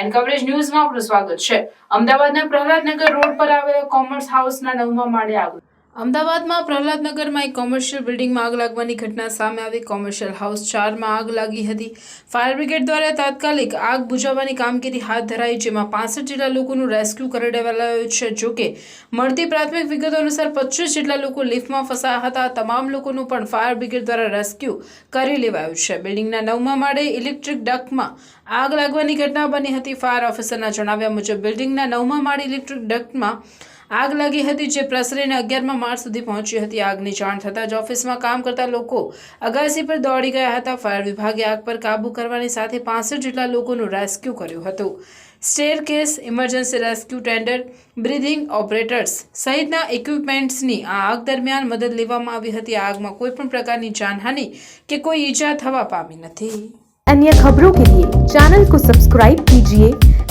And coverage ન્યૂઝમાં આપનું સ્વાગત છે. અમદાવાદના પ્રહલાદનગર રોડ પર આવેલા કોમર્સ હાઉસના નવમા માળે આગ અમદાવાદમાં પ્રહલાદનગરમાં એક કોમર્શિયલ બિલ્ડિંગમાં આગ લાગવાની ઘટના સામે આવી. કોમર્શિયલ હાઉસ ચારમાં આગ લાગી હતી. ફાયર બ્રિગેડ દ્વારા તાત્કાલિક આગ બુઝાવવાની કામગીરી હાથ ધરાઈ, જેમાં પાસઠ જેટલા લોકોનું રેસ્ક્યુ કરી દેવાયું છે જોકે મળતી પ્રાથમિક વિગતો અનુસાર પચીસ જેટલા લોકો લિફ્ટમાં ફસાયા હતા. તમામ લોકોનું પણ ફાયર બ્રિગેડ દ્વારા રેસ્ક્યુ કરી લેવાયું છે. બિલ્ડિંગના નવમા માળે ઇલેક્ટ્રિક ડક્ટમાં આગ લાગવાની ઘટના બની હતી. ફાયર ઓફિસરના જણાવ્યા મુજબ બિલ્ડિંગના નવમા માળે ઇલેક્ટ્રિક ડક્ટમાં આગ લાગી હતી જે પ્રસરીને અગિયારમાં માર્ચ સુધી પહોંચી હતી. આગની જાણ થતાં જ ઓફિસમાં કામ કરતા લોકો અગાસી પર દોડી ગયા હતા. ફાયર વિભાગે આગ પર કાબૂ કરવાની સાથે પાંસઠ જેટલા લોકોનું રેસ્ક્યુ કર્યું હતું. Staircase emergency rescue tender breathing operators સહિતના ઇક્વિપમેન્ટ્સની આ આગ દરમિયાન મદદ લેવામાં આવી હતી. આગમાં કોઈપણ પ્રકારની જાનહાની કે કોઈ ઈજા થવા પામી નથી. અન્ય ખબરો કે ચેનલ કો સબસ્ક્રાઇબ કીજીએ.